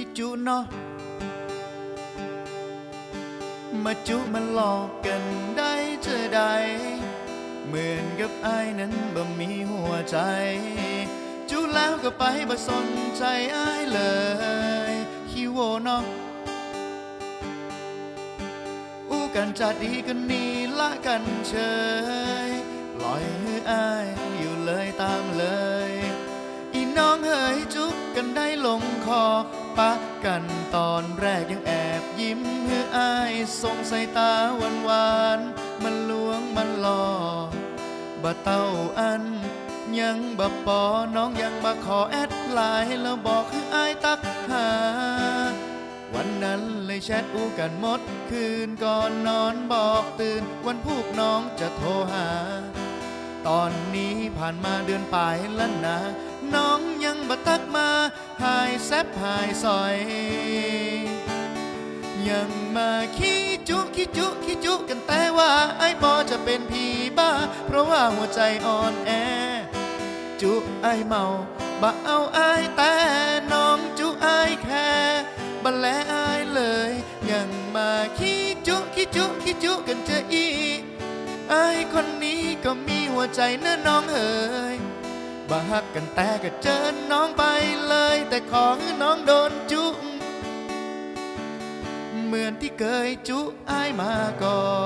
คิดจุเนาะมาจุมันหลอกกันได้เจอใด เหมือนกับไอ้นั้นบ่มีหัวใจ จุแล้วก็ไปบ่สนใจไอ้เลยคิโวเนาะอู้กันจะดีกันนี่ละกันเฉยปล่อยให้อายอยู่เลยตามเลย อีน้องเฮยจุกกันได้ลงคอ ปะกันตอนแรกยังแอบยิ้มให้ออายส่งสายตาหวานหวานมันลวงมันหลอกบ่เต้าอัน ยังบ่ปอน้องยังบ่ขอแอดไลน์แล้วบอกให้อายตักหา วันนั้นเลยแชทอู้กันหมด คืนก่อนนอนบอกตื่น วันพูกน้องจะโทรหา ตอนนี้ผ่านมาเดือนปลายแล้วนะ น้องยังบ่ตักมา แซบหายซอย ยังมาขี้จุขี้จุขี้จุกันแต่ว่าไอ้บอจะเป็นผีบ้า เพราะว่าหัวใจอ่อนแอ จุไอายเมาบ่เอาไอายแต่น้องจุไอายแค่บันแลไอายเลย ยังมาขี้จุขี้จุขี้จุกันเจออีไอายคนนี้ก็มีหัวใจนะน้องเอ๋ยบ่ฮักกันแต่ก็เจอน้องไป แต่ของน้องโดนจุ เหมือนที่เคยจุไอายมาก่อน